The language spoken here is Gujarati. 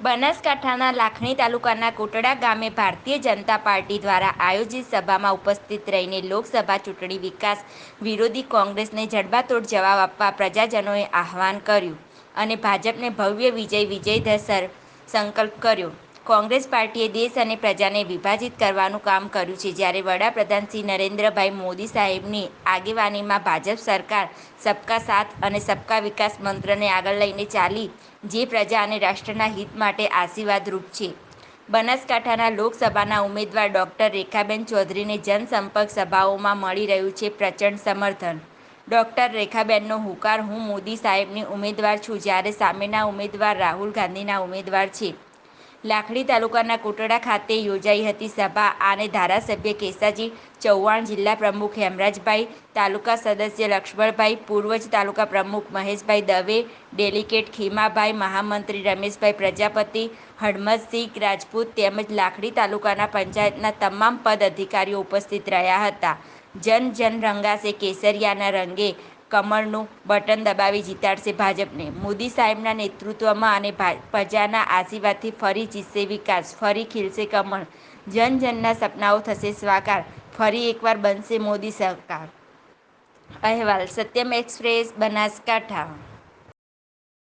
બનાસકાંઠાના લાખણી તાલુકાના કોટડા ગામે ભારતીય જનતા પાર્ટી દ્વારા આયોજિત સભામાં ઉપસ્થિત રહીને લોકસભા ચૂંટણી વિકાસ વિરોધી કોંગ્રેસને જડબાતોડ જવાબ આપવા પ્રજાજનોએ આહવાન કર્યું અને ભાજપને ભવ્ય વિજય વિજયધર સંકલ્પ કર્યો. કોંગ્રેસ પાર્ટીએ દેશ અને પ્રજાને વિભાજિત કરવાનું કામ કર્યું છે. જ્યારે વડાપ્રધાન શ્રી નરેન્દ્રભાઈ મોદી સાહેબની આગેવાનીમાં ભાજપ સરકાર સબકા સાથ અને સબકા વિકાસ મંત્રને આગળ લઈને ચાલી જે પ્રજા અને રાષ્ટ્રના હિત માટે આશીર્વાદરૂપ છે. બનાસકાંઠાના લોકસભાના ઉમેદવાર ડૉક્ટર રેખાબેન ચૌધરીને જનસંપર્ક સભાઓમાં મળી રહ્યું છે પ્રચંડ સમર્થન. ડોક્ટર રેખાબેનનો હુકાર હું મોદી સાહેબની ઉમેદવાર છું જ્યારે સામેના ઉમેદવાર રાહુલ ગાંધીના ઉમેદવાર છે. લાખણી તાલુકાના કોટડા ખાતે યોજાઈ હતી સભા. આને ધારાસભ્ય કેસાજી ચૌહાણ, જિલ્લા પ્રમુખ હેમરાજભાઈ, તાલુકા સદસ્ય લક્ષ્મણભાઈ, પૂર્વજ તાલુકા પ્રમુખ મહેશભાઈ દવે ડેલિકેટ ખીમાભાઈ, મહામંત્રી રમેશભાઈ પ્રજાપતિ હડમતસિંહ રાજપૂત તેમજ લાખડી તાલુકાના પંચાયતના તમામ પદ અધિકારીઓ ઉપસ્થિત રહ્યા હતા. જન જન રંગાસે કેસરિયાના રંગે કમળનું બટન દબાવી જીતાડશે ભાજપને. મોદી સાહેબના નેતૃત્વમાં અને પ્રજાના આશીર્વાદથી ફરી જીતશે વિકાસ, ફરી ખીલશે કમળ. જન જનના સપનાઓ થશે સ્વાકાર, ફરી એકવાર બનશે મોદી સરકાર. અહેવાલ, સત્યમ એક્સપ્રેસ, બનાસકાંઠા.